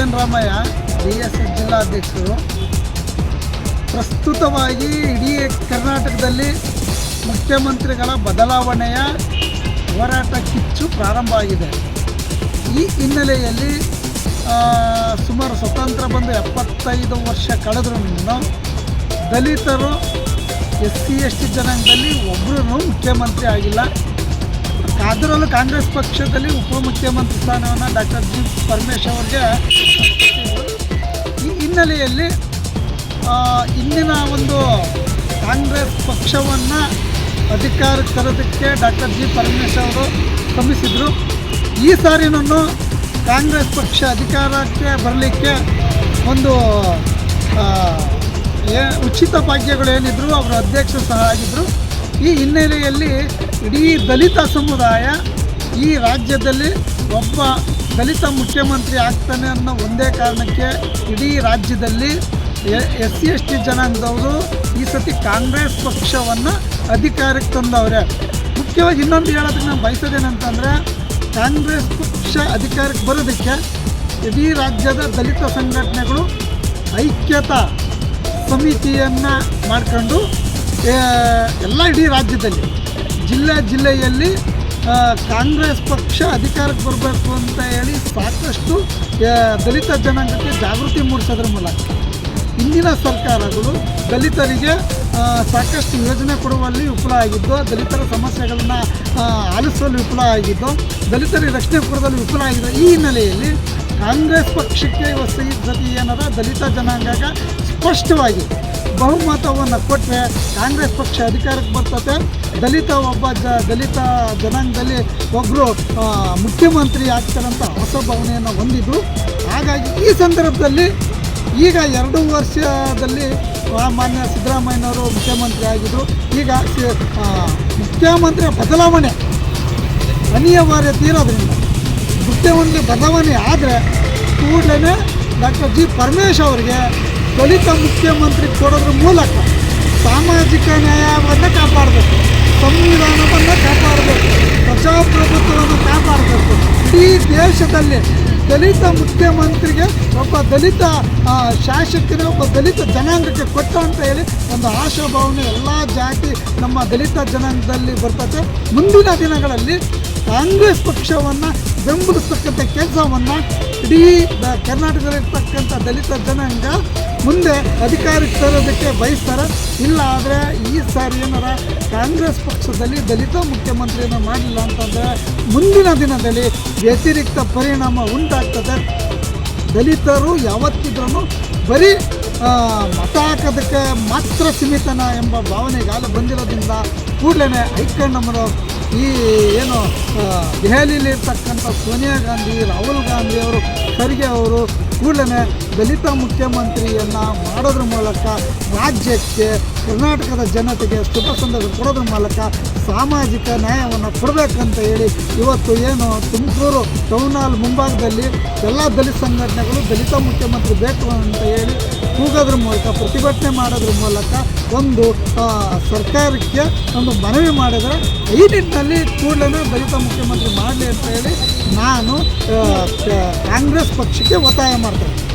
N Ramaiah B S S ಜಿಲ್ಲಾಧ್ಯಕ್ಷರು ಪ್ರಸ್ತುತವಾಗಿ ಇಡೀ ಕರ್ನಾಟಕದಲ್ಲಿ ಮುಖ್ಯಮಂತ್ರಿಗಳ ಬದಲಾವಣೆಯ ಹೋರಾಟ ಕಿಚ್ಚು ಪ್ರಾರಂಭ ಆಗಿದೆ. ಈ ಹಿನ್ನೆಲೆಯಲ್ಲಿ ಸುಮಾರು ಸ್ವತಂತ್ರ ಬಂದು ಎಪ್ಪತ್ತೈದು ವರ್ಷ ಕಳೆದ್ರೂ ದಲಿತರು ಎಸ್ ಸಿ ಎಸ್ ಟಿ ಜನಾಂಗದಲ್ಲಿ ಒಬ್ಬರೂ ಮುಖ್ಯಮಂತ್ರಿ ಆಗಿಲ್ಲ. ಅದರಲ್ಲೂ ಕಾಂಗ್ರೆಸ್ ಪಕ್ಷದಲ್ಲಿ ಉಪಮುಖ್ಯಮಂತ್ರಿ ಸ್ಥಾನವನ್ನು ಡಾಕ್ಟರ್ ಜಿ ಪರಮೇಶ್ ಅವರಿಗೆ ಈ ಹಿನ್ನೆಲೆಯಲ್ಲಿ ಇಂದಿನ ಒಂದು ಕಾಂಗ್ರೆಸ್ ಪಕ್ಷವನ್ನು ಅಧಿಕಾರಕ್ಕೆ ತರೋದಕ್ಕೆ ಡಾಕ್ಟರ್ ಜಿ ಪರಮೇಶ್ ಅವರು ಶ್ರಮಿಸಿದರು. ಈ ಸಾರಿನೂ ಕಾಂಗ್ರೆಸ್ ಪಕ್ಷ ಅಧಿಕಾರಕ್ಕೆ ಬರಲಿಕ್ಕೆ ಒಂದು ಏ, ಉಚಿತ ಭಾಗ್ಯಗಳು ಏನಿದ್ರು ಅವರ ಅಧ್ಯಕ್ಷರು ಸಹ ಆಗಿದ್ದರು ಈ ಹಿನ್ನೆಲೆಯಲ್ಲಿ ಇಡೀ ದಲಿತ ಸಮುದಾಯ ಈ ರಾಜ್ಯದಲ್ಲಿ ಒಬ್ಬ ದಲಿತ ಮುಖ್ಯಮಂತ್ರಿ ಆಗ್ತಾನೆ ಅನ್ನೋ ಒಂದೇ ಕಾರಣಕ್ಕೆ ಇಡೀ ರಾಜ್ಯದಲ್ಲಿ ಎಸ್ ಸಿ, ಎಸ್ ಟಿ ಜನಾಂಗದವರು ಈ ಸತಿ ಕಾಂಗ್ರೆಸ್ ಪಕ್ಷವನ್ನು ಅಧಿಕಾರಕ್ಕೆ ತಂದವ್ರೆ. ಮುಖ್ಯವಾಗಿ ಇನ್ನೊಂದು ಹೇಳೋದಕ್ಕೆ ನಾನು ಬಯಸೋದೇನಂತಂದರೆ, ಕಾಂಗ್ರೆಸ್ ಪಕ್ಷ ಅಧಿಕಾರಕ್ಕೆ ಬರೋದಕ್ಕೆ ಇಡೀ ರಾಜ್ಯದ ದಲಿತ ಸಂಘಟನೆಗಳು ಐಕ್ಯತಾ ಸಮಿತಿಯನ್ನು ಮಾಡ್ಕೊಂಡು ಎಲ್ಲ ಇಡೀ ರಾಜ್ಯದಲ್ಲಿ ಜಿಲ್ಲೆ ಜಿಲ್ಲೆಯಲ್ಲಿ ಕಾಂಗ್ರೆಸ್ ಪಕ್ಷ ಅಧಿಕಾರಕ್ಕೆ ಬರಬೇಕು ಅಂತ ಹೇಳಿ ಸಾಕಷ್ಟು ದಲಿತ ಜನಾಂಗಕ್ಕೆ ಜಾಗೃತಿ ಮೂಡಿಸೋದ್ರ ಮೂಲಕ ಇಂದಿನ ಸರ್ಕಾರಗಳು ದಲಿತರಿಗೆ ಸಾಕಷ್ಟು ಯೋಜನೆ ಕೊಡುವಲ್ಲಿ ವಿಫಲ ಆಗಿದ್ದು, ದಲಿತರ ಸಮಸ್ಯೆಗಳನ್ನು ಆಲಿಸುವಲ್ಲಿ ವಿಫಲ ಆಗಿದ್ದು, ದಲಿತರಿಗೆ ರಕ್ಷಣೆ ಕೊಡೋದಲ್ಲಿ ವಿಫಲ ಆಗಿದೆ ಈ ಹಿನ್ನೆಲೆಯಲ್ಲಿ ಕಾಂಗ್ರೆಸ್ ಪಕ್ಷಕ್ಕೆ ಇವತ್ತು ಈ ಏನದ ದಲಿತ ಜನಾಂಗ ಸ್ಪಷ್ಟವಾಗಿ ಬಹುಮತವನ್ನು ಕೊಟ್ಟರೆ ಕಾಂಗ್ರೆಸ್ ಪಕ್ಷ ಅಧಿಕಾರಕ್ಕೆ ಬರ್ತದೆ ದಲಿತ ಒಬ್ಬ ಜ, ದಲಿತ ಜನಾಂಗದಲ್ಲಿ ಒಬ್ಬರು ಮುಖ್ಯಮಂತ್ರಿ ಆಗ್ತಾರಂತ ಹೊಸ ಭಾವನೆಯನ್ನು ಹೊಂದಿದ್ದು ಹಾಗಾಗಿ ಈ ಸಂದರ್ಭದಲ್ಲಿ ಈಗ ಎರಡು ವರ್ಷದಲ್ಲಿ ಮಾನ್ಯ ಸಿದ್ದರಾಮಯ್ಯನವರು ಮುಖ್ಯಮಂತ್ರಿ ಆಗಿದ್ದರು ಈಗ ಮುಖ್ಯಮಂತ್ರಿಯ ಮುಖ್ಯಮಂತ್ರಿ ಬದಲಾವಣೆ ಅನಿವಾರ್ಯತೆ ಇರೋದ್ರಿಂದ ಮುಖ್ಯಮಂತ್ರಿ ಬದಲಾವಣೆ ಆದರೆ ಕೂಡಲೇ ಡಾಕ್ಟರ್ ಜಿ ಪರಮೇಶ್ ಅವರಿಗೆ ದಲಿತ ಮುಖ್ಯಮಂತ್ರಿ ಕೊಡೋದ್ರ ಮೂಲಕ ಸಾಮಾಜಿಕ ನ್ಯಾಯವನ್ನು ಕಾಪಾಡಬೇಕು. ಸಂವಿಧಾನವನ್ನು ಕಾಪಾಡಬೇಕು. ಪ್ರಜಾಪ್ರಭುತ್ವವನ್ನು ಕಾಪಾಡಬೇಕು. ಇಡೀ ದೇಶದಲ್ಲಿ ದಲಿತ ಮುಖ್ಯಮಂತ್ರಿಗೆ ಒಬ್ಬ ದಲಿತ ಶಾಸಕರು ಒಬ್ಬ ದಲಿತ ಜನಾಂಗಕ್ಕೆ ಕೊಟ್ಟ ಅಂತ ಹೇಳಿ ಒಂದು ಆಶಾಭಾವನೆ ಎಲ್ಲ ಜಾತಿ ನಮ್ಮ ದಲಿತ ಜನಾಂಗದಲ್ಲಿ ಬರ್ತದೆ. ಮುಂದಿನ ದಿನಗಳಲ್ಲಿ ಕಾಂಗ್ರೆಸ್ ಪಕ್ಷವನ್ನು ಬೆಂಬಲಿಸ್ತಕ್ಕಂಥ ಕೆಲಸವನ್ನು ಇಡೀ ಕರ್ನಾಟಕದಲ್ಲಿರ್ತಕ್ಕಂಥ ದಲಿತ ಜನಾಂಗ ಮುಂದೆ ಅಧಿಕಾರಕ್ಕೆ ತರೋದಕ್ಕೆ ಬಯಸ್ತಾರೆ? ಇಲ್ಲ ಆದರೆ ಈ ಸಾರಿ ಏನಾರ ಕಾಂಗ್ರೆಸ್ ಪಕ್ಷದಲ್ಲಿ ದಲಿತ ಮುಖ್ಯಮಂತ್ರಿಯನ್ನು ಮಾಡಲಿಲ್ಲ ಅಂತಂದರೆ ಮುಂದಿನ ದಿನದಲ್ಲಿ ವ್ಯತಿರಿಕ್ತ ಪರಿಣಾಮ ಉಂಟಾಗ್ತದೆ. ದಲಿತರು ಯಾವತ್ತಿದ್ರೂ ಬರೀ ಮತ ಹಾಕೋದಕ್ಕೆ ಮಾತ್ರ ಸೀಮಿತನ ಎಂಬ ಭಾವನೆ ಈಗಾಗಲೇ ಬಂದಿರೋದ್ರಿಂದ ಕೂಡಲೇ ಹೈಕಮಾಂಡ್ ಈ ಏನು ದೆಹಲಿಯಲ್ಲಿರ್ತಕ್ಕಂಥ ಸೋನಿಯಾ ಗಾಂಧಿ, ರಾಹುಲ್ ಗಾಂಧಿ ಅವರು, ಖರ್ಗೆ ಅವರು ಕೂಡಲೇ ದಲಿತ ಮುಖ್ಯಮಂತ್ರಿಯನ್ನು ಮಾಡೋದ್ರ ಮೂಲಕ ರಾಜ್ಯಕ್ಕೆ, ಕರ್ನಾಟಕದ ಜನತೆಗೆ ಶುಭ ಸಂದರ್ಭ ಕೊಡೋದ್ರ ಮೂಲಕ ಸಾಮಾಜಿಕ ನ್ಯಾಯವನ್ನು ಕೊಡಬೇಕಂತ ಹೇಳಿ ಇವತ್ತು ಏನು ತುಮಕೂರು ಟೌನ್ ಹಾಲ್ ಮುಂಭಾಗದಲ್ಲಿ ಎಲ್ಲ ದಲಿತ ಸಂಘಟನೆಗಳು, ದಲಿತ ಮುಖ್ಯಮಂತ್ರಿ ಬೇಕು ಅಂತ ಹೇಳಿ ಕೂಗೋದ್ರ ಮೂಲಕ, ಪ್ರತಿಭಟನೆ ಮಾಡೋದ್ರ ಮೂಲಕ ಒಂದು ಸರ್ಕಾರಕ್ಕೆ ಒಂದು ಮನವಿ ಮಾಡಿದರೆ ಈ ನಿಟ್ಟಿನಲ್ಲಿ ಕೂಡಲೇ ದಲಿತ ಮುಖ್ಯಮಂತ್ರಿ ಮಾಡಲಿ ಅಂತ ಹೇಳಿ ನಾನು ಕಾಂಗ್ರೆಸ್ ಪಕ್ಷಕ್ಕೆ ಒತ್ತಾಯ ಮಾಡ್ತೇನೆ. something.